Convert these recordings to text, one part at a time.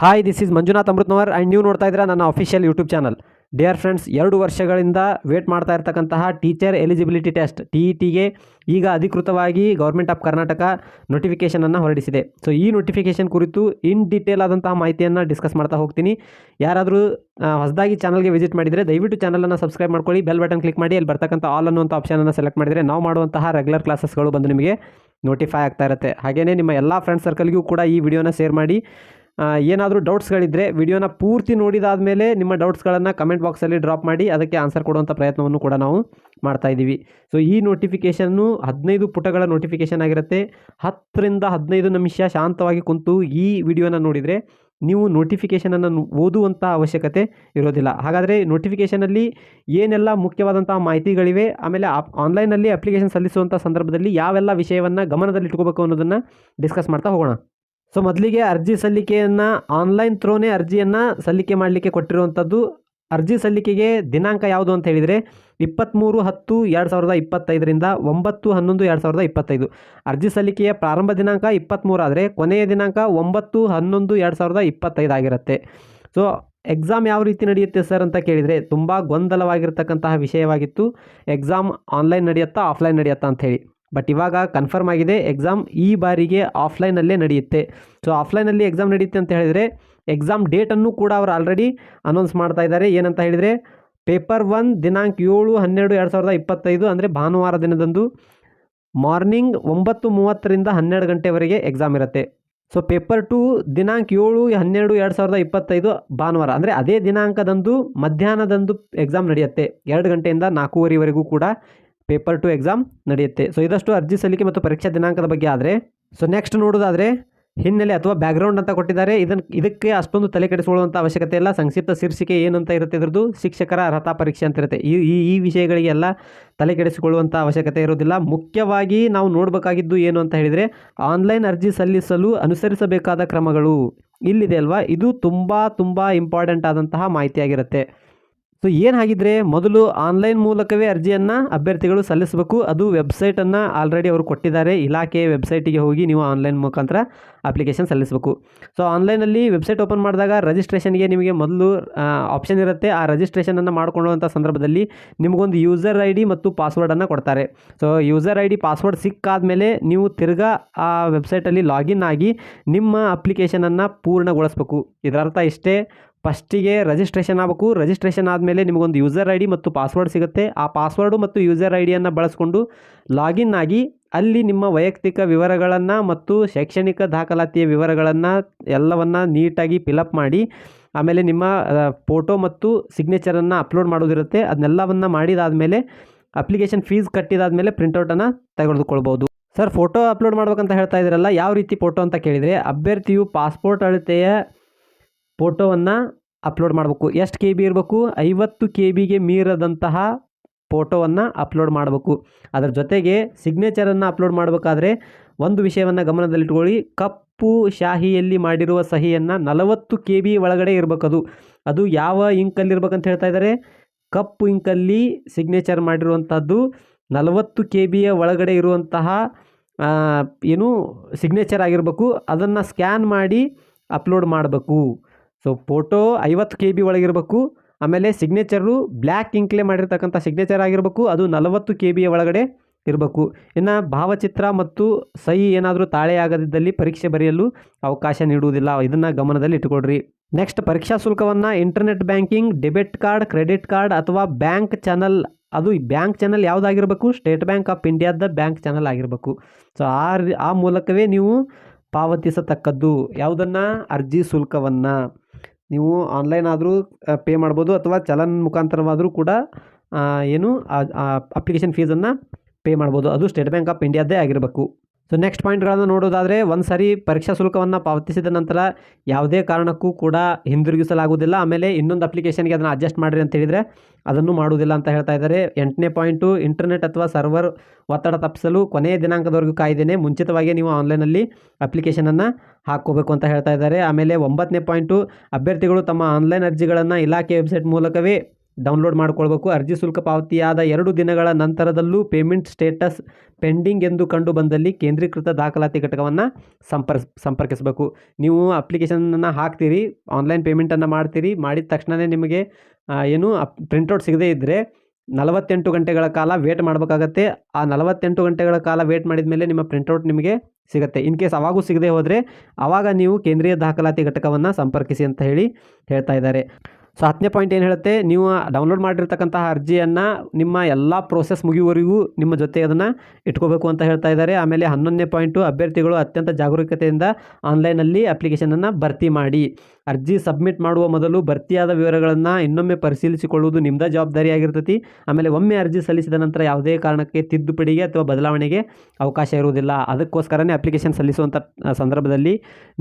Hi this is Manjunath Amrutnavar and ನೀವು ನೋಡ್ತಾ ಇದ್ದೀರಾ ನನ್ನ official YouTube channel dear friends ಎರಡು ವರ್ಷಗಳಿಂದ ವೇಟ್ ಮಾಡ್ತಾ ಇರ್ತಕ್ಕಂತಹ teacher eligibility test T E ಟಿಗೆ ಈಗ ಅಧಿಕೃತವಾಗಿ ಗೌರ್ಮೆಂಟ್ ಆಫ್ ಕರ್ನಾಟಕ ನೋಟಿಫಿಕೇಷನನ್ನು ಹೊರಡಿಸಿದೆ. ಸೊ ಈ ನೋಟಿಫಿಕೇಷನ್ ಕುರಿತು ಇನ್ ಡೀಟೇಲ್ ಆದಂತಹ ಮಾಹಿತಿಯನ್ನು ಡಿಸ್ಕಸ್ ಮಾಡ್ತಾ ಹೋಗ್ತೀನಿ. ಯಾರಾದರೂ ಹೊಸದಾಗಿ ಚಾನಲ್ಗೆ ವಿಸಿಟ್ ಮಾಡಿದರೆ ದಯವಿಟ್ಟು ಚಾನಲನ್ನು ಸಬ್ಸ್ಕ್ರೈಬ್ ಮಾಡ್ಕೊಳ್ಳಿ ಬೆಲ್ ಬಟನ್ ಕ್ಲಿಕ್ ಮಾಡಿ, ಅಲ್ಲಿ ಬರ್ತಕ್ಕಂಥ ಆಲ್ ಅನ್ನುವಂಥ ಆಪ್ಷನನ್ನು ಸೆಲೆಕ್ಟ್ ಮಾಡಿದರೆ ನಾವು ಮಾಡುವಂತಹ ರೆಗ್ಯುಲರ್ ಕ್ಲಾಸಸ್ಗಳು ಬಂದು ನಿಮಗೆ ನೋಟಿಫೈ ಆಗ್ತಾ ಇರುತ್ತೆ. ಹಾಗೆಯೇ ನಿಮ್ಮ ಎಲ್ಲ ಫ್ರೆಂಡ್ಸ್ ಸರ್ಕಲ್ಗೂ ಕೂಡ ಈ ವಿಡಿಯೋನ ಶೇರ್ ಮಾಡಿ. ಏನಾದರೂ ಡೌಟ್ಸ್ಗಳಿದ್ದರೆ ವಿಡಿಯೋನ ಪೂರ್ತಿ ನೋಡಿದಾದ ಮೇಲೆ ನಿಮ್ಮ ಡೌಟ್ಸ್ಗಳನ್ನು ಕಮೆಂಟ್ ಬಾಕ್ಸಲ್ಲಿ ಡ್ರಾಪ್ ಮಾಡಿ ಅದಕ್ಕೆ ಆನ್ಸರ್ ಕೊಡುವಂಥ ಪ್ರಯತ್ನವನ್ನು ಕೂಡ ನಾವು ಮಾಡ್ತಾ ಇದ್ದೀವಿ. ಸೊ ಈ ನೋಟಿಫಿಕೇಷನ್ನು ಹದಿನೈದು ಪುಟಗಳ ನೋಟಿಫಿಕೇಷನ್ ಆಗಿರುತ್ತೆ. ಹತ್ತರಿಂದ ಹದಿನೈದು ನಿಮಿಷ ಶಾಂತವಾಗಿ ಕುಂತು ಈ ವಿಡಿಯೋನ ನೋಡಿದರೆ ನೀವು ನೋಟಿಫಿಕೇಷನನ್ನು ಓದುವಂಥ ಅವಶ್ಯಕತೆ ಇರೋದಿಲ್ಲ. ಹಾಗಾದರೆ ನೋಟಿಫಿಕೇಷನಲ್ಲಿ ಏನೆಲ್ಲ ಮುಖ್ಯವಾದಂಥ ಮಾಹಿತಿಗಳಿವೆ, ಆಮೇಲೆ ಆಪ್ ಆನ್ಲೈನಲ್ಲಿ ಅಪ್ಲಿಕೇಶನ್ ಸಲ್ಲಿಸುವಂಥ ಸಂದರ್ಭದಲ್ಲಿ ಯಾವೆಲ್ಲ ವಿಷಯವನ್ನು ಗಮನದಲ್ಲಿಟ್ಕೋಬೇಕು ಅನ್ನೋದನ್ನು ಡಿಸ್ಕಸ್ ಮಾಡ್ತಾ ಹೋಗೋಣ. ಸೊ ಮೊದಲಿಗೆ ಅರ್ಜಿ ಸಲ್ಲಿಕೆಯನ್ನು ಆನ್ಲೈನ್ ಥ್ರೂನೇ ಅರ್ಜಿಯನ್ನು ಸಲ್ಲಿಕೆ ಮಾಡಲಿಕ್ಕೆ ಕೊಟ್ಟಿರುವಂಥದ್ದು ಅರ್ಜಿ ಸಲ್ಲಿಕೆಗೆ ದಿನಾಂಕ ಯಾವುದು ಅಂತ ಹೇಳಿದರೆ ಇಪ್ಪತ್ತ್ಮೂರು ಹತ್ತು ಎರಡು ಸಾವಿರದ ಇಪ್ಪತ್ತೈದರಿಂದ ಒಂಬತ್ತು ಹನ್ನೊಂದು ಎರಡು ಸಾವಿರದ ಇಪ್ಪತ್ತೈದು. ಅರ್ಜಿ ಸಲ್ಲಿಕೆಯ ಪ್ರಾರಂಭ ದಿನಾಂಕ ಇಪ್ಪತ್ತ್ಮೂರು ಆದರೆ ಕೊನೆಯ ದಿನಾಂಕ ಒಂಬತ್ತು ಹನ್ನೊಂದು ಎರಡು ಸಾವಿರದ ಇಪ್ಪತ್ತೈದು ಆಗಿರುತ್ತೆ. ಸೊ ಎಕ್ಸಾಮ್ ಯಾವ ರೀತಿ ನಡೆಯುತ್ತೆ ಸರ್ ಅಂತ ಕೇಳಿದರೆ ತುಂಬ ಗೊಂದಲವಾಗಿರ್ತಕ್ಕಂತಹ ವಿಷಯವಾಗಿತ್ತು. ಎಕ್ಸಾಮ್ ಆನ್ಲೈನ್ ನಡೆಯುತ್ತಾ ಆಫ್ಲೈನ್ ನಡೆಯುತ್ತಾ ಅಂಥೇಳಿ ಬಟ್ ಇವಾಗ ಕನ್ಫರ್ಮ್ ಆಗಿದೆ ಎಕ್ಸಾಮ್ ಈ ಬಾರಿಗೆ ಆಫ್ಲೈನಲ್ಲೇ ನಡೆಯುತ್ತೆ. ಸೊ ಆಫ್ಲೈನಲ್ಲಿ ಎಕ್ಸಾಮ್ ನಡೆಯುತ್ತೆ ಅಂತ ಹೇಳಿದರೆ ಎಕ್ಸಾಮ್ ಡೇಟನ್ನು ಕೂಡ ಅವರು ಆಲ್ರೆಡಿ ಅನೌನ್ಸ್ ಮಾಡ್ತಾ ಇದ್ದಾರೆ. ಏನಂತ ಹೇಳಿದರೆ ಪೇಪರ್ ಒನ್ ದಿನಾಂಕ ಏಳು ಹನ್ನೆರಡು ಎರಡು ಸಾವಿರದ ಇಪ್ಪತ್ತೈದು ಅಂದರೆ ಭಾನುವಾರ ದಿನದಂದು ಮಾರ್ನಿಂಗ್ ಒಂಬತ್ತು ಮೂವತ್ತರಿಂದ ಹನ್ನೆರಡು ಗಂಟೆವರೆಗೆ ಎಕ್ಸಾಮ್ ಇರುತ್ತೆ. ಸೊ ಪೇಪರ್ ಟು ದಿನಾಂಕ ಏಳು ಹನ್ನೆರಡು ಎರಡು ಸಾವಿರದ ಇಪ್ಪತ್ತೈದು ಭಾನುವಾರ ಅಂದರೆ ಅದೇ ದಿನಾಂಕದಂದು ಮಧ್ಯಾಹ್ನದಂದು ಎಕ್ಸಾಮ್ ನಡೆಯುತ್ತೆ. ಎರಡು ಗಂಟೆಯಿಂದ ನಾಲ್ಕೂವರೆವರೆಗೂ ಕೂಡ ಪೇಪರ್ ಟು ಎಕ್ಸಾಮ್ ನಡೆಯುತ್ತೆ. ಸೊ ಇದಷ್ಟು ಅರ್ಜಿ ಸಲ್ಲಿಕೆ ಮತ್ತು ಪರೀಕ್ಷಾ ದಿನಾಂಕದ ಬಗ್ಗೆ ಆದರೆ ಸೊ ನೆಕ್ಸ್ಟ್ ನೋಡೋದಾದರೆ, ಹಿನ್ನೆಲೆ ಅಥವಾ ಬ್ಯಾಕ್ಗ್ರೌಂಡ್ ಅಂತ ಕೊಟ್ಟಿದ್ದಾರೆ. ಇದನ್ನು ಇದಕ್ಕೆ ಅಷ್ಟೊಂದು ತಲೆ ಕೆಡಿಸಿಕೊಳ್ಳುವಂಥ ಅವಶ್ಯಕತೆ ಇಲ್ಲ. ಸಂಕ್ಷಿಪ್ತ ಶೀರ್ಷಿಕೆ ಏನಂತ ಇರುತ್ತೆ ಇದ್ರದ್ದು, ಶಿಕ್ಷಕರ ಅರ್ಹತಾ ಪರೀಕ್ಷೆ ಅಂತ ಇರುತ್ತೆ. ಈ ಈ ವಿಷಯಗಳಿಗೆಲ್ಲ ತಲೆ ಕೆಡಿಸಿಕೊಳ್ಳುವಂಥ ಅವಶ್ಯಕತೆ ಇರೋದಿಲ್ಲ. ಮುಖ್ಯವಾಗಿ ನಾವು ನೋಡಬೇಕಾಗಿದ್ದು ಏನು ಅಂತ ಹೇಳಿದರೆ, ಆನ್ಲೈನ್ ಅರ್ಜಿ ಸಲ್ಲಿಸಲು ಅನುಸರಿಸಬೇಕಾದ ಕ್ರಮಗಳು ಇಲ್ಲಿದೆ ಅಲ್ವಾ? ಇದು ತುಂಬ ತುಂಬ ಇಂಪಾರ್ಟೆಂಟ್ ಆದಂತಹ ಮಾಹಿತಿಯಾಗಿರುತ್ತೆ. ಸೊ ಏನಾಗಿದ್ರೆ ಮೊದಲು ಆನ್ಲೈನ್ ಮೂಲಕವೇ ಅರ್ಜಿಯನ್ನು ಅಭ್ಯರ್ಥಿಗಳು ಸಲ್ಲಿಸಬೇಕು. ಅದು ವೆಬ್ಸೈಟನ್ನು ಆಲ್ರೆಡಿ ಅವರು ಕೊಟ್ಟಿದ್ದಾರೆ. ಇಲಾಖೆ ವೆಬ್ಸೈಟಿಗೆ ಹೋಗಿ ನೀವು ಆನ್ಲೈನ್ ಮುಖಾಂತರ ಅಪ್ಲಿಕೇಶನ್ ಸಲ್ಲಿಸಬೇಕು. ಸೊ ಆನ್ಲೈನಲ್ಲಿ ವೆಬ್ಸೈಟ್ ಓಪನ್ ಮಾಡಿದಾಗ ರಿಜಿಸ್ಟ್ರೇಷನ್ಗೆ ನಿಮಗೆ ಮೊದಲು ಆಪ್ಷನ್ ಇರುತ್ತೆ. ಆ ರಿಜಿಸ್ಟ್ರೇಷನನ್ನು ಮಾಡ್ಕೊಳ್ಳುವಂಥ ಸಂದರ್ಭದಲ್ಲಿ ನಿಮಗೊಂದು ಯೂಸರ್ ಐ ಡಿ ಮತ್ತು ಪಾಸ್ವರ್ಡನ್ನು ಕೊಡ್ತಾರೆ. So user I D, password ಸಿಕ್ಕಾದಮೇಲೆ ನೀವು ತಿರ್ಗಾ ಆ ವೆಬ್ಸೈಟಲ್ಲಿ ಲಾಗಿನ್ ಆಗಿ ನಿಮ್ಮ ಅಪ್ಲಿಕೇಶನನ್ನು ಪೂರ್ಣಗೊಳಿಸಬೇಕು. ಇದರ ಅರ್ಥ ಇಷ್ಟೇ ಫಸ್ಟಿಗೆ ರಿಜಿಸ್ಟ್ರೇಷನ್ ಆಗಬೇಕು. ರಿಜಿಸ್ಟ್ರೇಷನ್ ಆದಮೇಲೆ ನಿಮಗೊಂದು ಯೂಸರ್ ಐ ಡಿ ಮತ್ತು ಪಾಸ್ವರ್ಡ್ ಸಿಗುತ್ತೆ. ಆ ಪಾಸ್ವರ್ಡು ಮತ್ತು ಯೂಸರ್ ಐ ಡಿಯನ್ನು ಬಳಸ್ಕೊಂಡು ಲಾಗಿನ್ ಆಗಿ ಅಲ್ಲಿ ನಿಮ್ಮ ವೈಯಕ್ತಿಕ ವಿವರಗಳನ್ನು ಮತ್ತು ಶೈಕ್ಷಣಿಕ ದಾಖಲಾತಿಯ ವಿವರಗಳನ್ನು ಎಲ್ಲವನ್ನು ನೀಟಾಗಿ ಫಿಲಪ್ ಮಾಡಿ, ಆಮೇಲೆ ನಿಮ್ಮ ಫೋಟೋ ಮತ್ತು ಸಿಗ್ನೇಚರನ್ನು ಅಪ್ಲೋಡ್ ಮಾಡೋದಿರುತ್ತೆ. ಅದನ್ನೆಲ್ಲವನ್ನು ಮಾಡಿದಾದಮೇಲೆ ಅಪ್ಲಿಕೇಶನ್ ಫೀಸ್ ಕಟ್ಟಿದಾದಮೇಲೆ ಪ್ರಿಂಟೌಟನ್ನು ತೆಗೆದುಕೊಳ್ಬೋದು. ಸರ್ ಫೋಟೋ ಅಪ್ಲೋಡ್ ಮಾಡ್ಬೇಕಂತ ಹೇಳ್ತಾ ಇದ್ದೀರಲ್ಲ, ಯಾವ ರೀತಿ ಫೋಟೋ ಅಂತ ಕೇಳಿದರೆ, ಅಭ್ಯರ್ಥಿಯು ಪಾಸ್ಪೋರ್ಟ್ ಅಳತೆಯ ಫೋಟೋವನ್ನು ಅಪ್ಲೋಡ್ ಮಾಡಬೇಕು. ಎಷ್ಟು ಕೆ ಬಿ ಇರಬೇಕು? ಐವತ್ತು ಕೆ ಬಿಗೆ ಮೀರದಂತಹ ಫೋಟೋವನ್ನು ಅಪ್ಲೋಡ್ ಮಾಡಬೇಕು. ಅದರ ಜೊತೆಗೆ ಸಿಗ್ನೇಚರನ್ನು ಅಪ್ಲೋಡ್ ಮಾಡಬೇಕಾದ್ರೆ ಒಂದು ವಿಷಯವನ್ನು ಗಮನದಲ್ಲಿಟ್ಕೊಳ್ಳಿ. ಕಪ್ಪು ಶಾಹಿಯಲ್ಲಿ ಮಾಡಿರುವ ಸಹಿಯನ್ನು ನಲವತ್ತು ಕೆ ಬಿ ಒಳಗಡೆ ಇರಬೇಕದು. ಅದು ಯಾವ ಇಂಕಲ್ಲಿ ಇರ್ಬೇಕಂತ ಹೇಳ್ತಾ ಇದ್ದಾರೆ? ಕಪ್ಪು ಇಂಕಲ್ಲಿ ಸಿಗ್ನೇಚರ್ ಮಾಡಿರುವಂಥದ್ದು ನಲವತ್ತು ಕೆ ಬಿಯ ಒಳಗಡೆ ಇರುವಂತಹ ಏನು ಸಿಗ್ನೇಚರ್ ಆಗಿರಬೇಕು. ಅದನ್ನು ಸ್ಕ್ಯಾನ್ ಮಾಡಿ ಅಪ್ಲೋಡ್ ಮಾಡಬೇಕು. ಸೊ ಫೋಟೋ ಐವತ್ತು ಕೆ ಬಿ ಒಳಗಿರಬೇಕು, ಆಮೇಲೆ ಸಿಗ್ನೇಚರು ಬ್ಲ್ಯಾಕ್ ಇಂಕ್ಲೇ ಮಾಡಿರ್ತಕ್ಕಂಥ ಸಿಗ್ನೇಚರ್ ಆಗಿರಬೇಕು, ಅದು ನಲವತ್ತು ಕೆ ಬಿಯ ಒಳಗಡೆ ಇರಬೇಕು. ಇನ್ನು ಭಾವಚಿತ್ರ ಮತ್ತು ಸಹಿ ಏನಾದರೂ ತಾಳೆ ಆಗದಿದ್ದಲ್ಲಿ ಪರೀಕ್ಷೆ ಬರೆಯಲು ಅವಕಾಶ ನೀಡುವುದಿಲ್ಲ. ಇದನ್ನು ಗಮನದಲ್ಲಿ ಇಟ್ಟುಕೊಡ್ರಿ ನೆಕ್ಸ್ಟ್ ಪರೀಕ್ಷಾ ಶುಲ್ಕವನ್ನು internet banking debit card credit card ಅಥವಾ ಬ್ಯಾಂಕ್ ಚಾನಲ್ ಅದು ಬ್ಯಾಂಕ್ ಚಾನಲ್ ಯಾವುದಾಗಿರಬೇಕು? ಸ್ಟೇಟ್ ಬ್ಯಾಂಕ್ ಆಫ್ ಇಂಡಿಯಾದ ಬ್ಯಾಂಕ್ ಚಾನಲ್ ಆಗಿರಬೇಕು. ಸೊ ಆ ಆ ಮೂಲಕವೇ ನೀವು ಪಾವತಿಸತಕ್ಕದ್ದು. ಯಾವುದನ್ನು? ಅರ್ಜಿ ಶುಲ್ಕವನ್ನು. ನೀವು ಆನ್ಲೈನ್ ಆದರೂ ಪೇ ಮಾಡ್ಬೋದು ಅಥವಾ ಚಲನ್ ಮುಖಾಂತರವಾದರೂ ಕೂಡ ಏನು ಅಪ್ಲಿಕೇಶನ್ ಫೀಸನ್ನು ಪೇ ಮಾಡ್ಬೋದು. ಅದು ಸ್ಟೇಟ್ ಬ್ಯಾಂಕ್ ಆಫ್ ಇಂಡಿಯಾದ್ದೇ ಆಗಿರಬೇಕು. ಸೊ ನೆಕ್ಸ್ಟ್ ಪಾಯಿಂಟ್ಗಳನ್ನು ನೋಡೋದಾದರೆ ಒಂದು ಸಾರಿ ಪರೀಕ್ಷಾ ಶುಲ್ಕವನ್ನು ಪಾವತಿಸಿದ ನಂತರ ಯಾವುದೇ ಕಾರಣಕ್ಕೂ ಕೂಡ ಹಿಂದಿರುಗಿಸಲಾಗುವುದಿಲ್ಲ. ಆಮೇಲೆ ಇನ್ನೊಂದು ಅಪ್ಲಿಕೇಶನ್ಗೆ ಅದನ್ನು ಅಡ್ಜಸ್ಟ್ ಮಾಡಿರಿ ಅಂತ ಹೇಳಿದರೆ ಅದನ್ನು ಮಾಡುವುದಿಲ್ಲ ಅಂತ ಹೇಳ್ತಾ ಇದ್ದಾರೆ. ಎಂಟನೇ ಪಾಯಿಂಟು ಇಂಟರ್ನೆಟ್ ಅಥವಾ ಸರ್ವರ್ ಒತ್ತಡ ತಪ್ಪಿಸಲು ಕೊನೆಯ ದಿನಾಂಕದವರೆಗೂ ಕಾಯ್ದೇನೆ ಮುಂಚಿತವಾಗಿ ನೀವು ಆನ್ಲೈನಲ್ಲಿ ಅಪ್ಲಿಕೇಶನನ್ನು ಹಾಕ್ಕೋಬೇಕು ಅಂತ ಹೇಳ್ತಾ ಇದ್ದಾರೆ. ಆಮೇಲೆ ಒಂಬತ್ತನೇ ಪಾಯಿಂಟು, ಅಭ್ಯರ್ಥಿಗಳು ತಮ್ಮ ಆನ್ಲೈನ್ ಅರ್ಜಿಗಳನ್ನು ಇಲಾಖೆ ವೆಬ್ಸೈಟ್ ಮೂಲಕವೇ ಡೌನ್ಲೋಡ್ ಮಾಡಿಕೊಳ್ಬೇಕು. ಅರ್ಜಿ ಶುಲ್ಕ ಪಾವತಿಯಾದ ಎರಡು ದಿನಗಳ ನಂತರದಲ್ಲೂ ಪೇಮೆಂಟ್ ಸ್ಟೇಟಸ್ ಪೆಂಡಿಂಗ್ ಎಂದು ಕಂಡು ಬಂದಲ್ಲಿ ಕೇಂದ್ರೀಕೃತ ದಾಖಲಾತಿ ಘಟಕವನ್ನು ಸಂಪರ್ಸ್, ಸಂಪರ್ಕಿಸಬೇಕು. ನೀವು ಅಪ್ಲಿಕೇಶನನ್ನು ಹಾಕ್ತೀರಿ, ಆನ್ಲೈನ್ ಪೇಮೆಂಟನ್ನು ಮಾಡ್ತೀರಿ, ಮಾಡಿದ ತಕ್ಷಣವೇ ನಿಮಗೆ ಏನು ಪ್ರಿಂಟೌಟ್ ಸಿಗದೇ ಇದ್ದರೆ ನಲವತ್ತೆಂಟು ಗಂಟೆಗಳ ಕಾಲ ವೇಟ್ ಮಾಡಬೇಕಾಗತ್ತೆ. ಆ ನಲವತ್ತೆಂಟು ಗಂಟೆಗಳ ಕಾಲ ವೇಟ್ ಮಾಡಿದ ಮೇಲೆ ನಿಮ್ಮ ಪ್ರಿಂಟೌಟ್ ನಿಮಗೆ ಸಿಗುತ್ತೆ. ಇನ್ ಕೇಸ್ ಅವಾಗೂ ಸಿಗದೆ ಹೋದರೆ ಆವಾಗ ನೀವು ಕೇಂದ್ರೀಯ ದಾಖಲಾತಿ ಘಟಕವನ್ನು ಸಂಪರ್ಕಿಸಿ ಅಂತ ಹೇಳಿ ಹೇಳ್ತಾ ಇದ್ದಾರೆ. ಸೊ ಹತ್ತನೇ ಪಾಯಿಂಟ್ ಏನು ಹೇಳುತ್ತೆ? ನೀವು ಡೌನ್ಲೋಡ್ ಮಾಡಿರ್ತಕ್ಕಂತಹ ಅರ್ಜಿಯನ್ನು ನಿಮ್ಮ ಎಲ್ಲ ಪ್ರೋಸೆಸ್ ಮುಗಿಯುವವರೆಗೂ ನಿಮ್ಮ ಜೊತೆ ಅದನ್ನು ಇಟ್ಕೋಬೇಕು ಅಂತ ಹೇಳ್ತಾ ಇದ್ದಾರೆ. ಆಮೇಲೆ ಹನ್ನೊಂದನೇ ಪಾಯಿಂಟು ಅಭ್ಯರ್ಥಿಗಳು ಅತ್ಯಂತ ಜಾಗರೂಕತೆಯಿಂದ ಆನ್ಲೈನಲ್ಲಿ ಅಪ್ಲಿಕೇಶನನ್ನು ಭರ್ತಿ ಮಾಡಿ. ಅರ್ಜಿ ಸಬ್ಮಿಟ್ ಮಾಡುವ ಮೊದಲು ಭರ್ತಿಯಾದ ವಿವರಗಳನ್ನು ಇನ್ನೊಮ್ಮೆ ಪರಿಶೀಲಿಸಿಕೊಳ್ಳುವುದು ನಿಮ್ಮದ ಜವಾಬ್ದಾರಿಯಾಗಿರ್ತೈತಿ ಆಮೇಲೆ ಒಮ್ಮೆ ಅರ್ಜಿ ಸಲ್ಲಿಸಿದ ನಂತರ ಯಾವುದೇ ಕಾರಣಕ್ಕೆ ತಿದ್ದುಪಡಿಗೆ ಅಥವಾ ಬದಲಾವಣೆಗೆ ಅವಕಾಶ ಇರುವುದಿಲ್ಲ. ಅದಕ್ಕೋಸ್ಕರನೇ ಅಪ್ಲಿಕೇಶನ್ ಸಲ್ಲಿಸುವಂಥ ಸಂದರ್ಭದಲ್ಲಿ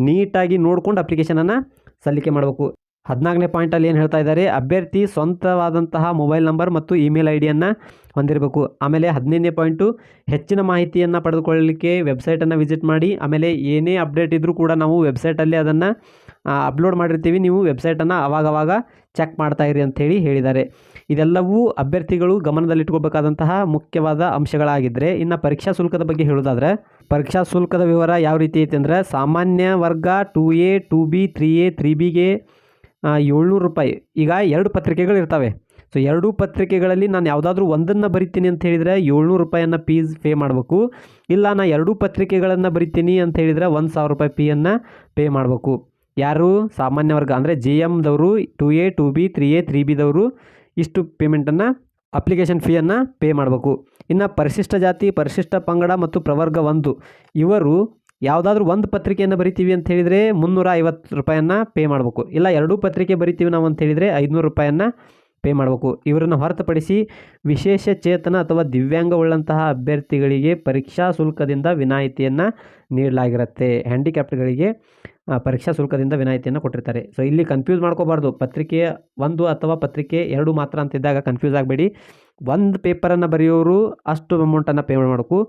ನೀಟಾಗಿ ನೋಡ್ಕೊಂಡು ಅಪ್ಲಿಕೇಶನನ್ನು ಸಲ್ಲಿಕೆ ಮಾಡಬೇಕು. ಹದಿನಾಲ್ಕನೇ ಪಾಯಿಂಟಲ್ಲಿ ಏನು ಹೇಳ್ತಾ ಇದ್ದಾರೆ? ಅಭ್ಯರ್ಥಿ ಸ್ವಂತವಾದಂತಹ ಮೊಬೈಲ್ ನಂಬರ್ ಮತ್ತು ಇಮೇಲ್ ಐ ಡಿಯನ್ನು ಹೊಂದಿರಬೇಕು. ಆಮೇಲೆ ಹದಿನೈದನೇ ಪಾಯಿಂಟು, ಹೆಚ್ಚಿನ ಮಾಹಿತಿಯನ್ನು ಪಡೆದುಕೊಳ್ಳಲಿಕ್ಕೆ ವೆಬ್ಸೈಟನ್ನು ವಿಸಿಟ್ ಮಾಡಿ. ಆಮೇಲೆ ಏನೇ ಅಪ್ಡೇಟ್ ಇದ್ದರೂ ಕೂಡ ನಾವು ವೆಬ್ಸೈಟಲ್ಲಿ ಅದನ್ನು ಅಪ್ಲೋಡ್ ಮಾಡಿರ್ತೀವಿ. ನೀವು ವೆಬ್ಸೈಟನ್ನು ಅವಾಗವಾಗ ಚೆಕ್ ಮಾಡ್ತಾ ಇರಿ ಅಂಥೇಳಿ ಹೇಳಿದ್ದಾರೆ. ಇದೆಲ್ಲವೂ ಅಭ್ಯರ್ಥಿಗಳು ಗಮನದಲ್ಲಿಟ್ಕೋಬೇಕಾದಂತಹ ಮುಖ್ಯವಾದ ಅಂಶಗಳಾಗಿದ್ದರೆ ಇನ್ನು ಪರೀಕ್ಷಾ ಶುಲ್ಕದ ಬಗ್ಗೆ ಹೇಳೋದಾದರೆ, ಪರೀಕ್ಷಾ ಶುಲ್ಕದ ವಿವರ ಯಾವ ರೀತಿ ಐತೆ ಅಂದರೆ, ಸಾಮಾನ್ಯ ವರ್ಗ two A, two B, three A, three ಬಿಗೆ ಏಳ್ನೂರು ರೂಪಾಯಿ. ಈಗ ಎರಡು ಪತ್ರಿಕೆಗಳು ಇರ್ತವೆ. ಸೊ ಎರಡೂ ಪತ್ರಿಕೆಗಳಲ್ಲಿ ನಾನು ಯಾವುದಾದ್ರೂ ಒಂದನ್ನು ಬರಿತೀನಿ ಅಂತ ಹೇಳಿದರೆ ಏಳ್ನೂರು ರೂಪಾಯಿಯನ್ನು ಫೀಸ್ ಪೇ ಮಾಡಬೇಕು. ಇಲ್ಲ ನಾನು ಎರಡೂ ಪತ್ರಿಕೆಗಳನ್ನು ಬರಿತೀನಿ ಅಂತ ಹೇಳಿದರೆ ಒಂದು ಸಾವಿರ ರೂಪಾಯಿ ಫೀಯನ್ನು ಪೇ ಮಾಡಬೇಕು. ಯಾರು? ಸಾಮಾನ್ಯ ವರ್ಗ. ಅಂದರೆ J ಎಮ್ದವರು two A two B three A three ಬಿದವರು ಇಷ್ಟು ಪೇಮೆಂಟನ್ನು ಅಪ್ಲಿಕೇಶನ್ ಫೀಯನ್ನು ಪೇ ಮಾಡಬೇಕು. ಇನ್ನು ಪರಿಶಿಷ್ಟ ಜಾತಿ, ಪರಿಶಿಷ್ಟ ಪಂಗಡ ಮತ್ತು ಪ್ರವರ್ಗ ಒಂದು. ಇವರು ಯಾವುದಾದ್ರೂ ಒಂದು ಪತ್ರಿಕೆಯನ್ನು ಬರಿತೀವಿ ಅಂತ ಹೇಳಿದರೆ ಮುನ್ನೂರ ಐವತ್ತು ರೂಪಾಯನ್ನು ಪೇ ಮಾಡಬೇಕು. ಇಲ್ಲ, ಎರಡೂ ಪತ್ರಿಕೆ ಬರಿತೀವಿ ನಾವು ಅಂತ ಹೇಳಿದರೆ ಐದುನೂರು ರೂಪಾಯನ್ನು ಪೇ ಮಾಡಬೇಕು. ಇವರನ್ನು ಹೊರತುಪಡಿಸಿ ವಿಶೇಷ ಚೇತನ ಅಥವಾ ದಿವ್ಯಾಂಗವುಳ್ಳಂತಹ ಅಭ್ಯರ್ಥಿಗಳಿಗೆ ಪರೀಕ್ಷಾ ಶುಲ್ಕದಿಂದ ವಿನಾಯಿತಿಯನ್ನು ನೀಡಲಾಗಿರುತ್ತೆ. ಹ್ಯಾಂಡಿಕ್ಯಾಪ್ಟ್ಗಳಿಗೆ ಪರೀಕ್ಷಾ ಶುಲ್ಕದಿಂದ ವಿನಾಯಿತಿಯನ್ನು ಕೊಟ್ಟಿರ್ತಾರೆ. ಸೊ ಇಲ್ಲಿ ಕನ್ಫ್ಯೂಸ್ ಮಾಡ್ಕೋಬಾರ್ದು. ಪತ್ರಿಕೆ ಒಂದು ಅಥವಾ ಪತ್ರಿಕೆ ಎರಡು ಮಾತ್ರ ಅಂತಿದ್ದಾಗ ಕನ್ಫ್ಯೂಸ್ ಆಗಬೇಡಿ. ಒಂದು ಪೇಪರನ್ನು ಬರೆಯೋರು ಅಷ್ಟು ಅಮೌಂಟನ್ನು ಪೇ ಮಾಡಬೇಕು.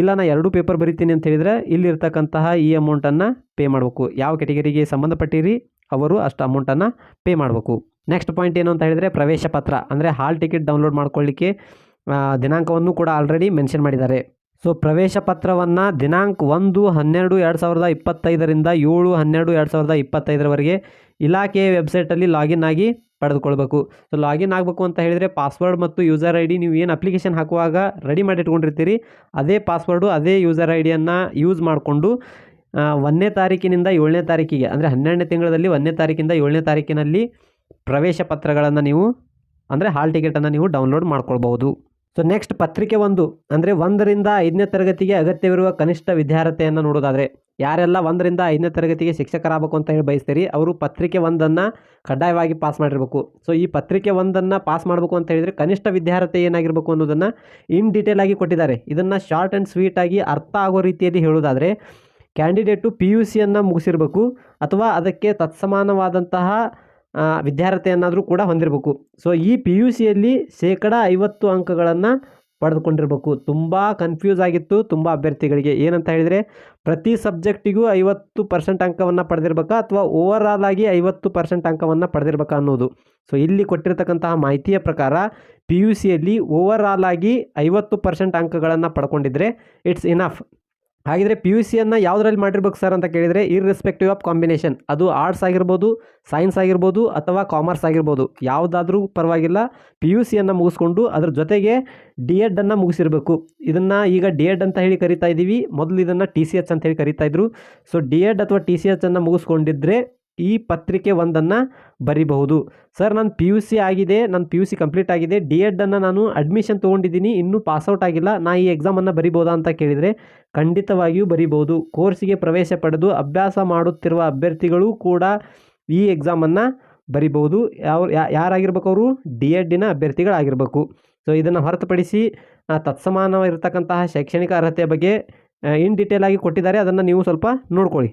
ಇಲ್ಲ ನಾನು ಎರಡು ಪೇಪರ್ ಬರಿತೀನಿ ಅಂತ ಹೇಳಿದರೆ ಇಲ್ಲಿರ್ತಕ್ಕಂತಹ ಈ ಅಮೌಂಟನ್ನು ಪೇ ಮಾಡಬೇಕು. ಯಾವ ಕೆಟಗರಿಗೆ ಸಂಬಂಧಪಟ್ಟಿರಿ, ಅವರು ಅಷ್ಟು ಅಮೌಂಟನ್ನು ಪೇ ಮಾಡಬೇಕು. ನೆಕ್ಸ್ಟ್ ಪಾಯಿಂಟ್ ಏನು ಅಂತ ಹೇಳಿದರೆ ಪ್ರವೇಶ ಪತ್ರ. ಅಂದರೆ ಹಾಲ್ ಟಿಕೆಟ್ ಡೌನ್ಲೋಡ್ ಮಾಡ್ಕೊಳ್ಳಿಕ್ಕೆ ದಿನಾಂಕವನ್ನು ಕೂಡ ಆಲ್ರೆಡಿ ಮೆನ್ಷನ್ ಮಾಡಿದ್ದಾರೆ. ಸೊ ಪ್ರವೇಶ ಪತ್ರವನ್ನು ದಿನಾಂಕ ಒಂದು, ಹನ್ನೆರಡು, ಎರಡು ಸಾವಿರದ ಇಪ್ಪತ್ತೈದರಿಂದ ಏಳು, ಹನ್ನೆರಡು, ಎರಡು ಸಾವಿರದ ಇಪ್ಪತ್ತೈದರವರೆಗೆ ಇಲಾಖೆಯ ವೆಬ್ಸೈಟಲ್ಲಿ ಲಾಗಿನ್ ಆಗಿ ಪಡೆದುಕೊಳ್ಬೇಕು. ಸೊ ಲಾಗಿನ್ ಆಗಬೇಕು ಅಂತ ಹೇಳಿದರೆ ಪಾಸ್ವರ್ಡ್ ಮತ್ತು ಯೂಸರ್ ಐ ಡಿ ನೀವು ಏನು ಅಪ್ಲಿಕೇಶನ್ ಹಾಕುವಾಗ ರೆಡಿ ಮಾಡಿ ಇಟ್ಕೊಂಡಿರ್ತೀರಿ ಅದೇ ಪಾಸ್ವರ್ಡು, ಅದೇ ಯೂಸರ್ ಐ ಡಿಯನ್ನು ಯೂಸ್ ಮಾಡಿಕೊಂಡು ಒಂದನೇ ತಾರೀಕಿನಿಂದ ಏಳನೇ ತಾರೀಕಿಗೆ, ಅಂದರೆ ಹನ್ನೆರಡನೇ ತಿಂಗಳಲ್ಲಿ ಒಂದನೇ ತಾರೀಕಿಂದ ಏಳನೇ ತಾರೀಕಿನಲ್ಲಿ ಪ್ರವೇಶ ಪತ್ರಗಳನ್ನು ನೀವು, ಅಂದರೆ ಹಾಲ್ ಟಿಕೆಟನ್ನು ನೀವು ಡೌನ್ಲೋಡ್ ಮಾಡ್ಕೊಳ್ಬೋದು ಸೊ ನೆಕ್ಸ್ಟ್ ಪತ್ರಿಕೆ ಒಂದು, ಅಂದರೆ ಒಂದರಿಂದ ಐದನೇ ತರಗತಿಗೆ ಅಗತ್ಯವಿರುವ ಕನಿಷ್ಠ ವಿದ್ಯಾರ್ಹತೆಯನ್ನು ನೋಡೋದಾದರೆ, ಯಾರೆಲ್ಲ ಒಂದರಿಂದ ಐದನೇ ತರಗತಿಗೆ ಶಿಕ್ಷಕರಾಗಬೇಕು ಅಂತ ಹೇಳಿ ಬಯಸ್ತೀರಿ, ಅವರು ಪತ್ರಿಕೆ ಒಂದನ್ನು ಕಡ್ಡಾಯವಾಗಿ ಪಾಸ್ ಮಾಡಿರಬೇಕು. ಸೊ ಈ ಪತ್ರಿಕೆ ಒಂದನ್ನು ಪಾಸ್ ಮಾಡಬೇಕು ಅಂತ ಹೇಳಿದರೆ ಕನಿಷ್ಠ ವಿದ್ಯಾರ್ಹತೆ ಏನಾಗಿರಬೇಕು ಅನ್ನೋದನ್ನು ಇನ್ ಡೀಟೇಲ್ ಆಗಿ ಕೊಟ್ಟಿದ್ದಾರೆ. ಇದನ್ನು ಶಾರ್ಟ್ ಆ್ಯಂಡ್ ಆಗಿ ಅರ್ಥ ಆಗೋ ರೀತಿಯಲ್ಲಿ ಹೇಳೋದಾದರೆ ಕ್ಯಾಂಡಿಡೇಟು ಪಿ ಯು ಸಿಯನ್ನು ಮುಗಿಸಿರಬೇಕು, ಅಥವಾ ಅದಕ್ಕೆ ತತ್ಸಮಾನವಾದಂತಹ ಆ, ವಿದ್ಯಾರ್ಹತೆಯನ್ನಾದರೂ ಕೂಡ ಹೊಂದಿರಬೇಕು. ಸೊ ಈ ಪಿ ಯು ಸಿಯಲ್ಲಿ ಶೇಕಡ ಐವತ್ತು ಅಂಕಗಳನ್ನು ಪಡೆದುಕೊಂಡಿರಬೇಕು. ತುಂಬ ಕನ್ಫ್ಯೂಸ್ ಆಗಿತ್ತು ತುಂಬ ಅಭ್ಯರ್ಥಿಗಳಿಗೆ. ಏನಂತ ಹೇಳಿದರೆ ಪ್ರತಿ ಸಬ್ಜೆಕ್ಟಿಗೂ ಐವತ್ತು ಪರ್ಸೆಂಟ್ ಅಂಕವನ್ನು ಪಡೆದಿರಬೇಕಾ ಅಥವಾ ಓವರ್ ಆಲ್ ಆಗಿ ಐವತ್ತು ಪರ್ಸೆಂಟ್ ಅಂಕವನ್ನು ಪಡೆದಿರಬೇಕಾ ಅನ್ನೋದು. ಸೊ ಇಲ್ಲಿ ಕೊಟ್ಟಿರ್ತಕ್ಕಂತಹ ಮಾಹಿತಿಯ ಪ್ರಕಾರ ಪಿ ಯು ಸಿಯಲ್ಲಿ ಓವರ್ ಆಲ್ ಆಗಿ ಐವತ್ತು ಪರ್ಸೆಂಟ್ ಅಂಕಗಳನ್ನು ಪಡ್ಕೊಂಡಿದ್ರೆ ಇಟ್ಸ್ ಇನಫ್ ಹಾಗಿದ್ರೆ ಪಿ ಯು ಸಿಯನ್ನು ಯಾವುದರಲ್ಲಿ ಮಾಡಿರ್ಬೇಕು ಸರ್ ಅಂತ ಕೇಳಿದರೆ ಇರ್ರೆಸ್ಪೆಕ್ಟಿವ್ ಆಫ್ ಕಾಂಬಿನೇಷನ್ ಅದು ಆರ್ಟ್ಸ್ ಆಗಿರ್ಬೋದು ಸೈನ್ಸ್ ಆಗಿರ್ಬೋದು ಅಥವಾ ಕಾಮರ್ಸ್ ಆಗಿರ್ಬೋದು. ಯಾವುದಾದ್ರೂ ಪರವಾಗಿಲ್ಲ ಪಿ ಯು ಸಿಯನ್ನು ಮುಗಿಸ್ಕೊಂಡು ಅದ್ರ ಜೊತೆಗೆ ಡಿ ಎಡನ್ನು ಮುಗಿಸಿರಬೇಕು. ಇದನ್ನು ಈಗ ಡಿ ಎಡ್ ಅಂತ ಹೇಳಿ ಕರಿತಾ ಇದ್ದೀವಿ ಮೊದಲು ಇದನ್ನು ಟಿ ಸಿ ಎಚ್ ಅಂತ ಹೇಳಿ ಕರಿತಾ ಇದ್ರು. ಸೊ ಡಿ ಎಡ್ ಅಥವಾ ಟಿ ಸಿ ಎಚ್ ಅನ್ನು ಮುಗಿಸ್ಕೊಂಡಿದ್ರೆ ಈ ಪತ್ರಿಕೆ ಒಂದನ್ನು ಬರಿಬಹುದು. ಸರ್, ನಾನು ಪಿ ಯು ಸಿ ಆಗಿದೆ ನನ್ನ ಪಿ ಯು ಸಿ ಕಂಪ್ಲೀಟ್ ಆಗಿದೆ. ಡಿ ಎಡನ್ನು ನಾನು ಅಡ್ಮಿಷನ್ ತೊಗೊಂಡಿದ್ದೀನಿ, ಇನ್ನೂ ಪಾಸ್ಔಟ್ ಆಗಿಲ್ಲ. ನಾ ಈ ಎಕ್ಸಾಮನ್ನು ಬರಿಬೋದಾ ಅಂತ ಕೇಳಿದರೆ ಖಂಡಿತವಾಗಿಯೂ ಬರಿಬೋದು ಕೋರ್ಸಿಗೆ ಪ್ರವೇಶ ಪಡೆದು ಅಭ್ಯಾಸ ಮಾಡುತ್ತಿರುವ ಅಭ್ಯರ್ಥಿಗಳು ಕೂಡ ಈ ಎಕ್ಸಾಮನ್ನು ಬರಿಬೋದು ಯಾವ ಯಾರಾಗಿರ್ಬೇಕು ಅವರು? ಡಿ ಎಡ್ಡಿನ ಅಭ್ಯರ್ಥಿಗಳಾಗಿರಬೇಕು. ಸೊ ಇದನ್ನು ಹೊರತುಪಡಿಸಿ ತತ್ಸಮಾನವಾಗಿರ್ತಕ್ಕಂತಹ ಶೈಕ್ಷಣಿಕ ಅರ್ಹತೆಯ ಬಗ್ಗೆ ಇನ್ ಡೀಟೇಲ್ ಆಗಿ ಕೊಟ್ಟಿದ್ದಾರೆ. ಅದನ್ನು ನೀವು ಸ್ವಲ್ಪ ನೋಡ್ಕೊಳ್ಳಿ.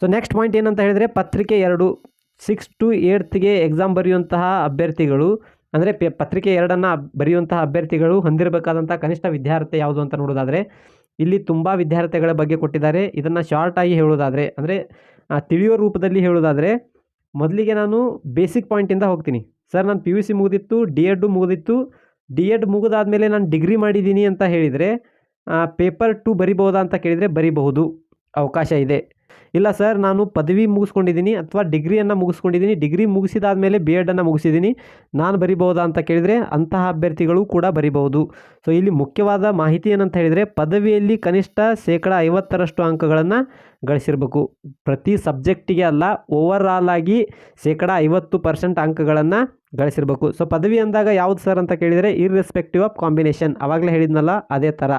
ಸೊ ನೆಕ್ಸ್ಟ್ ಪಾಯಿಂಟ್ ಏನಂತ ಹೇಳಿದರೆ ಪತ್ರಿಕೆ ಎರಡು ಸಿಕ್ಸ್ ಟು ಏಯ್ತ್ಗೆ ಎಕ್ಸಾಮ್ ಬರೆಯುವಂತಹ ಅಭ್ಯರ್ಥಿಗಳು, ಅಂದರೆ ಪೆ, ಪತ್ರಿಕೆ ಎರಡನ್ನು ಬರೆಯುವಂತಹ ಅಭ್ಯರ್ಥಿಗಳು ಹೊಂದಿರಬೇಕಾದಂಥ ಕನಿಷ್ಠ ವಿದ್ಯಾರ್ಥಿ ಯಾವುದು ಅಂತ ನೋಡೋದಾದರೆ, ಇಲ್ಲಿ ತುಂಬ ವಿದ್ಯಾರ್ಥಿಗಳ ಬಗ್ಗೆ ಕೊಟ್ಟಿದ್ದಾರೆ. ಇದನ್ನು ಶಾರ್ಟಾಗಿ ಹೇಳೋದಾದರೆ, ಅಂದರೆ ತಿಳಿಯೋ ರೂಪದಲ್ಲಿ ಹೇಳೋದಾದರೆ, ಮೊದಲಿಗೆ ನಾನು ಬೇಸಿಕ್ ಪಾಯಿಂಟಿಂದ ಹೋಗ್ತೀನಿ. ಸರ್ ನಾನು ಪಿ ಯು ಸಿ ಮುಗಿದಿತ್ತು ಡಿ ಎಡ್ಡು ಮುಗಿದಿತ್ತು. ಡಿ ಎಡ್ ಮುಗಿದಾದ್ಮೇಲೆ ನಾನು ಡಿಗ್ರಿ ಮಾಡಿದ್ದೀನಿ ಅಂತ ಹೇಳಿದರೆ ಪೇಪರ್ ಟು ಬರಿಬೋದಾ ಅಂತ ಕೇಳಿದರೆ ಬರಿಬಹುದು. ಅವಕಾಶ ಇದೆ. ಇಲ್ಲ ಸರ್, ನಾನು ಪದವಿ ಮುಗಿಸ್ಕೊಂಡಿದ್ದೀನಿ ಅಥವಾ ಡಿಗ್ರಿಯನ್ನು ಮುಗಿಸ್ಕೊಂಡಿದ್ದೀನಿ. Degree ಮುಗಿಸಿದಾದ್ಮೇಲೆ B ಎಡನ್ನು ಮುಗಿಸಿದ್ದೀನಿ. ನಾನು ಬರಿಬೋದಾ ಅಂತ ಕೇಳಿದರೆ ಅಂತಹ ಅಭ್ಯರ್ಥಿಗಳು ಕೂಡ ಬರಿಬಹುದು. ಸೊ ಇಲ್ಲಿ ಮುಖ್ಯವಾದ ಮಾಹಿತಿ ಏನಂತ ಹೇಳಿದರೆ ಪದವಿಯಲ್ಲಿ ಕನಿಷ್ಠ ಶೇಕಡ ಐವತ್ತರಷ್ಟು ಅಂಕಗಳನ್ನು ಗಳಿಸಿರಬೇಕು. ಪ್ರತಿ ಸಬ್ಜೆಕ್ಟಿಗೆ ಅಲ್ಲ ಓವರ್ ಆಲ್ ಆಗಿ ಶೇಕಡ ಐವತ್ತು ಪರ್ಸೆಂಟ್ ಅಂಕಗಳನ್ನು ಗಳಿಸಿರಬೇಕು. ಸೊ ಪದವಿ ಅಂದಾಗ ಯಾವ್ದು ಸರ್ ಅಂತ ಕೇಳಿದರೆ ಇರ್ರೆಸ್ಪೆಕ್ಟಿವ್ ಆಫ್ ಕಾಂಬಿನೇಷನ್ ಆವಾಗಲೇ ಹೇಳಿದ್ನಲ್ಲ, ಅದೇ ಥರ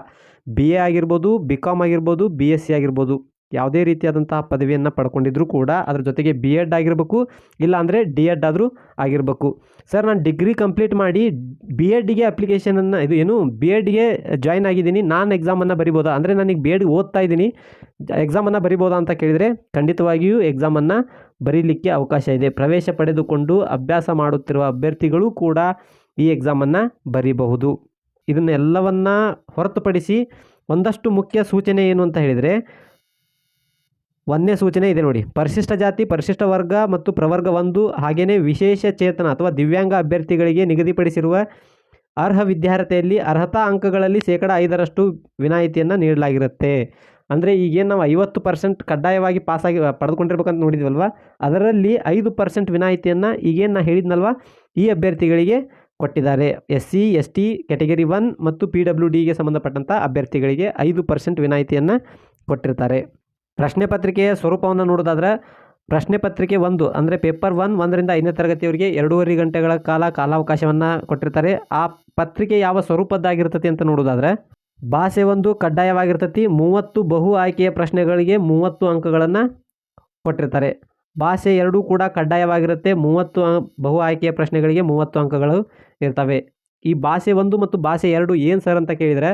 ಬಿ ಎ ಆಗಿರ್ಬೋದು ಬಿ ಕಾಮ್ ಆಗಿರ್ಬೋದು ಬಿ ಎಸ್ ಸಿ ಆಗಿರ್ಬೋದು. ಯಾವುದೇ ರೀತಿಯಾದಂತಹ ಪದವಿಯನ್ನು ಪಡ್ಕೊಂಡಿದ್ರು ಕೂಡ ಅದ್ರ ಜೊತೆಗೆ ಬಿ ಎಡ್ ಆಗಿರಬೇಕು ಇಲ್ಲಾಂದರೆ ಡಿ ಎಡ್ ಆದರೂ ಆಗಿರಬೇಕು. ಸರ್ ನಾನು ಡಿಗ್ರಿ ಕಂಪ್ಲೀಟ್ ಮಾಡಿ ಬಿ ಎಡ್ಗೆ ಅಪ್ಲಿಕೇಶನನ್ನು ಇದು ಏನು ಬಿ ಎಡ್ಗೆ ಜಾಯ್ನ್ ಆಗಿದ್ದೀನಿ. ನಾನು ಎಕ್ಸಾಮನ್ನು ಬರಿಬೋದಾ? ಅಂದರೆ ನನಗೆ ಬಿ ಎಡ್ ಓದ್ತಾ ಇದ್ದೀನಿ. ಎಕ್ಸಾಮನ್ನು ಬರಿಬೋದಾ ಅಂತ ಕೇಳಿದರೆ ಖಂಡಿತವಾಗಿಯೂ ಎಕ್ಸಾಮನ್ನು ಬರೀಲಿಕ್ಕೆ ಅವಕಾಶ ಇದೆ. ಪ್ರವೇಶ ಪಡೆದುಕೊಂಡು ಅಭ್ಯಾಸ ಮಾಡುತ್ತಿರುವ ಅಭ್ಯರ್ಥಿಗಳು ಕೂಡ ಈ ಎಕ್ಸಾಮನ್ನು ಬರೀಬಹುದು. ಇದನ್ನೆಲ್ಲವನ್ನು ಹೊರತುಪಡಿಸಿ ಒಂದಷ್ಟು ಮುಖ್ಯ ಸೂಚನೆ ಏನು ಅಂತ ಹೇಳಿದರೆ ಒಂದನೇ ಸೂಚನೆ ಇದೆ ನೋಡಿ. ಪರಿಶಿಷ್ಟ ಜಾತಿ, ಪರಿಶಿಷ್ಟ ವರ್ಗ ಮತ್ತು ಪ್ರವರ್ಗ ಒಂದು ಹಾಗೆಯೇ ವಿಶೇಷ ಚೇತನ ಅಥವಾ ದಿವ್ಯಾಂಗ ಅಭ್ಯರ್ಥಿಗಳಿಗೆ ನಿಗದಿಪಡಿಸಿರುವ ಅರ್ಹ ವಿದ್ಯಾರ್ಹತೆಯಲ್ಲಿ ಅರ್ಹತಾ ಅಂಕಗಳಲ್ಲಿ ಶೇಕಡ ಐದರಷ್ಟು ವಿನಾಯಿತಿಯನ್ನು ನೀಡಲಾಗಿರುತ್ತೆ. ಅಂದರೆ ಈಗೇನು ನಾವು ಐವತ್ತು ಪರ್ಸೆಂಟ್ ಕಡ್ಡಾಯವಾಗಿ ಪಾಸಾಗಿ ಪಡೆದುಕೊಂಡಿರ್ಬೇಕಂತ ನೋಡಿದ್ವಲ್ವ? ಅದರಲ್ಲಿ ಐದು ಪರ್ಸೆಂಟ್ ವಿನಾಯಿತಿಯನ್ನು ಈಗೇನು ನಾ ಹೇಳಿದ್ನಲ್ವ? ಈ ಅಭ್ಯರ್ಥಿಗಳಿಗೆ ಕೊಟ್ಟಿದ್ದಾರೆ. S C S T category one ಮತ್ತು ಪಿ ಡಬ್ಲ್ಯೂ ಡಿಗೆ ಸಂಬಂಧಪಟ್ಟಂಥ ಅಭ್ಯರ್ಥಿಗಳಿಗೆ ಐದು ಪರ್ಸೆಂಟ್ ವಿನಾಯಿತಿಯನ್ನು ಕೊಟ್ಟಿರ್ತಾರೆ. ಪ್ರಶ್ನೆ ಪತ್ರಿಕೆಯ ಸ್ವರೂಪವನ್ನು ನೋಡೋದಾದ್ರೆ ಪ್ರಶ್ನೆ ಪತ್ರಿಕೆ ಒಂದು ಅಂದರೆ ಪೇಪರ್ ಒನ್ ಒಂದರಿಂದ ಐದನೇ ತರಗತಿಯವರಿಗೆ ಎರಡೂವರೆ ಗಂಟೆಗಳ ಕಾಲ ಕಾಲಾವಕಾಶವನ್ನು ಕೊಟ್ಟಿರ್ತಾರೆ. ಆ ಪತ್ರಿಕೆ ಯಾವ ಸ್ವರೂಪದ್ದಾಗಿರ್ತತಿ ಅಂತ ನೋಡೋದಾದ್ರೆ ಭಾಷೆ ಒಂದು ಕಡ್ಡಾಯವಾಗಿರ್ತತಿ. ಮೂವತ್ತು ಬಹು ಆಯ್ಕೆಯ ಪ್ರಶ್ನೆಗಳಿಗೆ ಮೂವತ್ತು ಅಂಕಗಳನ್ನು ಕೊಟ್ಟಿರ್ತಾರೆ. ಭಾಷೆ ಎರಡೂ ಕೂಡ ಕಡ್ಡಾಯವಾಗಿರುತ್ತೆ. ಮೂವತ್ತು ಬಹು ಆಯ್ಕೆಯ ಪ್ರಶ್ನೆಗಳಿಗೆ ಮೂವತ್ತು ಅಂಕಗಳು ಇರ್ತವೆ. ಈ ಭಾಷೆ ಒಂದು ಮತ್ತು ಭಾಷೆ ಎರಡು ಏನು ಸರ್ ಅಂತ ಕೇಳಿದರೆ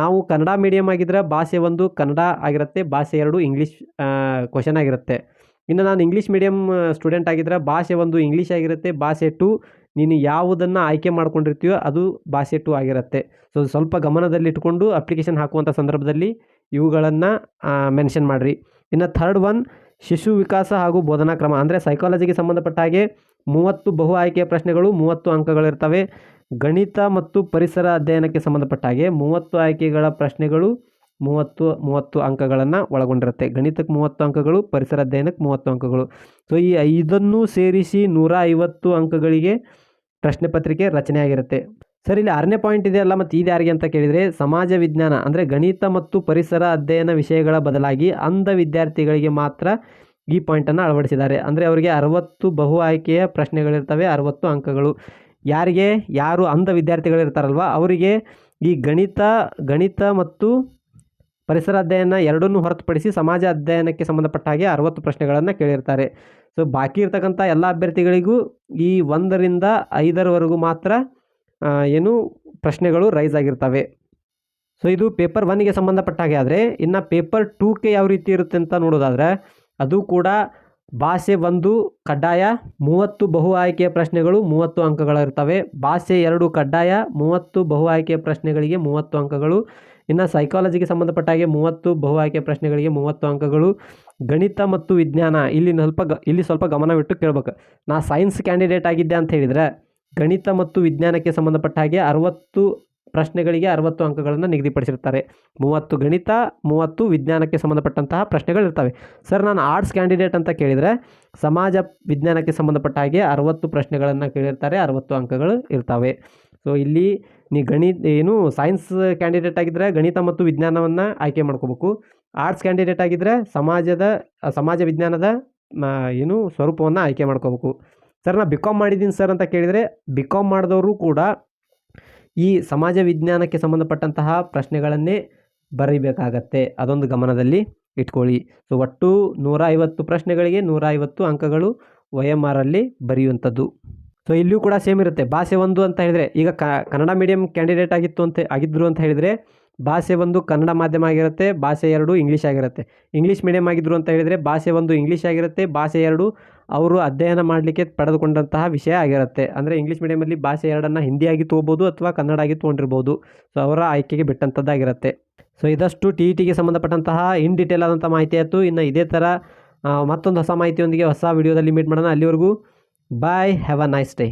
ನಾವು ಕನ್ನಡ ಮೀಡಿಯಮ್ ಆಗಿದ್ದರೆ ಭಾಷೆ ಒಂದು ಕನ್ನಡ ಆಗಿರುತ್ತೆ, ಭಾಷೆ ಎರಡು ಇಂಗ್ಲೀಷ್ ಕ್ವಶನ್ ಆಗಿರುತ್ತೆ. ಇನ್ನು ನಾನು ಇಂಗ್ಲೀಷ್ ಮೀಡಿಯಮ್ ಸ್ಟೂಡೆಂಟ್ ಆಗಿದ್ದರೆ ಭಾಷೆ ಒಂದು ಇಂಗ್ಲೀಷ್ ಆಗಿರುತ್ತೆ, ಭಾಷೆ ಟು ನೀನು ಯಾವುದನ್ನು ಆಯ್ಕೆ ಮಾಡ್ಕೊಂಡಿರ್ತೀಯೋ ಅದು ಭಾಷೆ ಟು ಆಗಿರುತ್ತೆ. ಸೊ ಸ್ವಲ್ಪ ಗಮನದಲ್ಲಿಟ್ಕೊಂಡು ಅಪ್ಲಿಕೇಶನ್ ಹಾಕುವಂಥ ಸಂದರ್ಭದಲ್ಲಿ ಇವುಗಳನ್ನು ಮೆನ್ಷನ್ ಮಾಡಿರಿ. ಇನ್ನು ಥರ್ಡ್ ಒನ್ ಶಿಶು ವಿಕಾಸ ಹಾಗೂ ಬೋಧನಾ ಕ್ರಮ, ಅಂದರೆ ಸೈಕಾಲಜಿಗೆ ಸಂಬಂಧಪಟ್ಟ ಹಾಗೆ ಮೂವತ್ತು ಬಹು ಆಯ್ಕೆಯ ಪ್ರಶ್ನೆಗಳು, ಮೂವತ್ತು ಅಂಕಗಳಿರ್ತವೆ. ಗಣಿತ ಮತ್ತು ಪರಿಸರ ಅಧ್ಯಯನಕ್ಕೆ ಸಂಬಂಧಪಟ್ಟ ಹಾಗೆ ಮೂವತ್ತು ಆಯ್ಕೆಗಳ ಪ್ರಶ್ನೆಗಳು, ಮೂವತ್ತು ಮೂವತ್ತು ಅಂಕಗಳನ್ನು ಒಳಗೊಂಡಿರುತ್ತೆ. ಗಣಿತಕ್ಕೆ ಮೂವತ್ತು ಅಂಕಗಳು, ಪರಿಸರ ಅಧ್ಯಯನಕ್ಕೆ ಮೂವತ್ತು ಅಂಕಗಳು. ಸೊ ಈ ಐದನ್ನು ಸೇರಿಸಿ ನೂರ ಐವತ್ತು ಅಂಕಗಳಿಗೆ ಪ್ರಶ್ನೆ ಪತ್ರಿಕೆ ರಚನೆ ಆಗಿರುತ್ತೆ ಸರ್, ಇಲ್ಲಿ ಆರನೇ ಪಾಯಿಂಟ್ ಇದೆಯಲ್ಲ ಮತ್ತು ಇದು ಯಾರಿಗೆ ಅಂತ ಕೇಳಿದರೆ, ಸಮಾಜ ವಿಜ್ಞಾನ, ಅಂದರೆ ಗಣಿತ ಮತ್ತು ಪರಿಸರ ಅಧ್ಯಯನ ವಿಷಯಗಳ ಬದಲಾಗಿ ಅಂಧ ವಿದ್ಯಾರ್ಥಿಗಳಿಗೆ ಮಾತ್ರ ಈ ಪಾಯಿಂಟನ್ನು ಅಳವಡಿಸಿದ್ದಾರೆ. ಅಂದರೆ ಅವರಿಗೆ ಅರವತ್ತು ಬಹು ಆಯ್ಕೆಯ ಪ್ರಶ್ನೆಗಳಿರ್ತವೆ, ಅರವತ್ತು ಅಂಕಗಳು. ಯಾರಿಗೆ, ಯಾರು ಅಂಧ ವಿದ್ಯಾರ್ಥಿಗಳಿರ್ತಾರಲ್ವ, ಅವರಿಗೆ ಈ ಗಣಿತ ಗಣಿತ ಮತ್ತು ಪರಿಸರ ಅಧ್ಯಯನ ಎರಡನ್ನೂ ಹೊರತುಪಡಿಸಿ ಸಮಾಜ ಅಧ್ಯಯನಕ್ಕೆ ಸಂಬಂಧಪಟ್ಟ ಹಾಗೆ ಅರವತ್ತು ಪ್ರಶ್ನೆಗಳನ್ನು ಕೇಳಿರ್ತಾರೆ. ಸೊ ಬಾಕಿ ಇರ್ತಕ್ಕಂಥ ಎಲ್ಲ ಅಭ್ಯರ್ಥಿಗಳಿಗೂ ಈ ಒಂದರಿಂದ ಐದರವರೆಗೂ ಮಾತ್ರ ಏನು ಪ್ರಶ್ನೆಗಳು ರೈಸ್ ಆಗಿರ್ತವೆ. ಸೊ ಇದು ಪೇಪರ್ ಒನ್ಗೆ ಸಂಬಂಧಪಟ್ಟ ಹಾಗೆ ಆದರೆ, ಇನ್ನು ಪೇಪರ್ ಟೂಕ್ಕೆ ಯಾವ ರೀತಿ ಇರುತ್ತೆ ಅಂತ ನೋಡೋದಾದರೆ ಅದು ಕೂಡ ಭಾಷೆ ಒಂದು ಕಡ್ಡಾಯ, ಮೂವತ್ತು ಬಹು ಆಯ್ಕೆಯ ಪ್ರಶ್ನೆಗಳು ಮೂವತ್ತು ಅಂಕಗಳಿರ್ತವೆ ಭಾಷೆ ಎರಡು ಕಡ್ಡಾಯ, ಮೂವತ್ತು ಬಹು ಆಯ್ಕೆಯ ಪ್ರಶ್ನೆಗಳಿಗೆ ಮೂವತ್ತು ಅಂಕಗಳು. ಇನ್ನು ಸೈಕಾಲಜಿಗೆ ಸಂಬಂಧಪಟ್ಟ ಹಾಗೆ ಮೂವತ್ತು ಬಹು ಆಯ್ಕೆಯ ಪ್ರಶ್ನೆಗಳಿಗೆ ಮೂವತ್ತು ಅಂಕಗಳು. ಗಣಿತ ಮತ್ತು ವಿಜ್ಞಾನ, ಇಲ್ಲಿ ಸ್ವಲ್ಪ ಗ, ಇಲ್ಲಿ ಸ್ವಲ್ಪ ಗಮನವಿಟ್ಟು ಕೇಳ್ಬೇಕು. ನಾ ಸೈನ್ಸ್ ಕ್ಯಾಂಡಿಡೇಟ್ ಆಗಿದ್ದೆ ಅಂತ ಹೇಳಿದರೆ, ಗಣಿತ ಮತ್ತು ವಿಜ್ಞಾನಕ್ಕೆ ಸಂಬಂಧಪಟ್ಟ ಹಾಗೆ ಅರವತ್ತು ಪ್ರಶ್ನೆಗಳಿಗೆ ಅರವತ್ತು ಅಂಕಗಳನ್ನು ನಿಗದಿಪಡಿಸಿರ್ತಾರೆ ಮೂವತ್ತು ಗಣಿತ, ಮೂವತ್ತು ವಿಜ್ಞಾನಕ್ಕೆ ಸಂಬಂಧಪಟ್ಟಂತಹ ಪ್ರಶ್ನೆಗಳಿರ್ತವೆ ಸರ್, ನಾನು ಆರ್ಟ್ಸ್ ಕ್ಯಾಂಡಿಡೇಟ್ ಅಂತ ಕೇಳಿದರೆ ಸಮಾಜ ವಿಜ್ಞಾನಕ್ಕೆ ಸಂಬಂಧಪಟ್ಟ ಹಾಗೆ ಅರವತ್ತು ಪ್ರಶ್ನೆಗಳನ್ನು ಕೇಳಿರ್ತಾರೆ, ಅರವತ್ತು ಅಂಕಗಳು ಇರ್ತವೆ. ಸೊ, ಇಲ್ಲಿ ನೀ ಗಣಿತ, ಏನು ಸೈನ್ಸ್ ಕ್ಯಾಂಡಿಡೇಟ್ ಆಗಿದ್ದರೆ ಗಣಿತ ಮತ್ತು ವಿಜ್ಞಾನವನ್ನು ಆಯ್ಕೆ ಮಾಡ್ಕೋಬೇಕು. ಆರ್ಟ್ಸ್ ಕ್ಯಾಂಡಿಡೇಟ್ ಆಗಿದ್ದರೆ ಸಮಾಜದ, ಸಮಾಜ ವಿಜ್ಞಾನದ ಏನು ಸ್ವರೂಪವನ್ನು ಆಯ್ಕೆ ಮಾಡ್ಕೋಬೇಕು. ಸರ್ ನಾನು ಬಿ ಕಾಮ್ ಮಾಡಿದ್ದೀನಿ ಸರ್ ಅಂತ ಕೇಳಿದರೆ ಬಿ ಕಾಮ್ ಮಾಡಿದವರು ಕೂಡ ಈ ಸಮಾಜ ವಿಜ್ಞಾನಕ್ಕೆ ಸಂಬಂಧಪಟ್ಟಂತಹ ಪ್ರಶ್ನೆಗಳನ್ನೇ ಬರೀಬೇಕಾಗತ್ತೆ. ಅದೊಂದು ಗಮನದಲ್ಲಿ ಇಟ್ಕೊಳ್ಳಿ. ಸೊ, ಒಟ್ಟು ನೂರ ಐವತ್ತು ಪ್ರಶ್ನೆಗಳಿಗೆ ನೂರ ಐವತ್ತು ಅಂಕಗಳು ವೈ ಎಂ ಆರಲ್ಲಿ ಬರೆಯುವಂಥದ್ದು. ಸೊ, ಇಲ್ಲಿಯೂ ಕೂಡ ಸೇಮ್ ಇರುತ್ತೆ. ಭಾಷೆ ಒಂದು ಅಂತ ಹೇಳಿದರೆ, ಈಗ ಕನ್ನಡ ಮೀಡಿಯಂ ಕ್ಯಾಂಡಿಡೇಟ್ ಆಗಿತ್ತು ಅಂತ ಆಗಿದ್ದರು ಅಂತ ಹೇಳಿದರೆ, ಭಾಷೆ ಒಂದು ಕನ್ನಡ ಮಾಧ್ಯಮ ಆಗಿರುತ್ತೆ, ಭಾಷೆ ಎರಡು ಇಂಗ್ಲೀಷ್ ಆಗಿರುತ್ತೆ. ಇಂಗ್ಲೀಷ್ ಮೀಡಿಯಂ ಆಗಿದ್ದರು ಅಂತ ಹೇಳಿದರೆ, ಭಾಷೆ ಒಂದು ಇಂಗ್ಲೀಷ್ ಆಗಿರುತ್ತೆ, ಭಾಷೆ ಎರಡು ಅವರು ಅಧ್ಯಯನ ಮಾಡಲಿಕ್ಕೆ ಪಡೆದುಕೊಂಡಂತಹ ವಿಷಯ ಆಗಿರುತ್ತೆ. ಅಂದರೆ ಇಂಗ್ಲೀಷ್ ಮೀಡಿಯಮಲ್ಲಿ ಭಾಷೆ ಎರಡನ್ನು ಹಿಂದಿಯಾಗಿ ತೊಗೋಬೋದು ಅಥವಾ ಕನ್ನಡ ಆಗಿ ತೊಗೊಂಡಿರ್ಬೋದು ಸೊ ಅವರ ಆಯ್ಕೆಗೆ ಬಿಟ್ಟಂಥದ್ದಾಗಿರುತ್ತೆ ಸೊ ಇದಷ್ಟು ಟಿ ಇ ಟಿಗೆ ಸಂಬಂಧಪಟ್ಟಂತಹ ಇನ್ ಡೀಟೇಲ್ ಆದಂಥ ಮಾಹಿತಿ ಆಯಿತು. ಇನ್ನು ಇದೇ ಥರ ಮತ್ತೊಂದು ಹೊಸ ಮಾಹಿತಿಯೊಂದಿಗೆ ಹೊಸ ವಿಡಿಯೋದಲ್ಲಿ ಮೀಟ್ ಮಾಡೋಣ. ಅಲ್ಲಿವರೆಗೂ bye have a nice day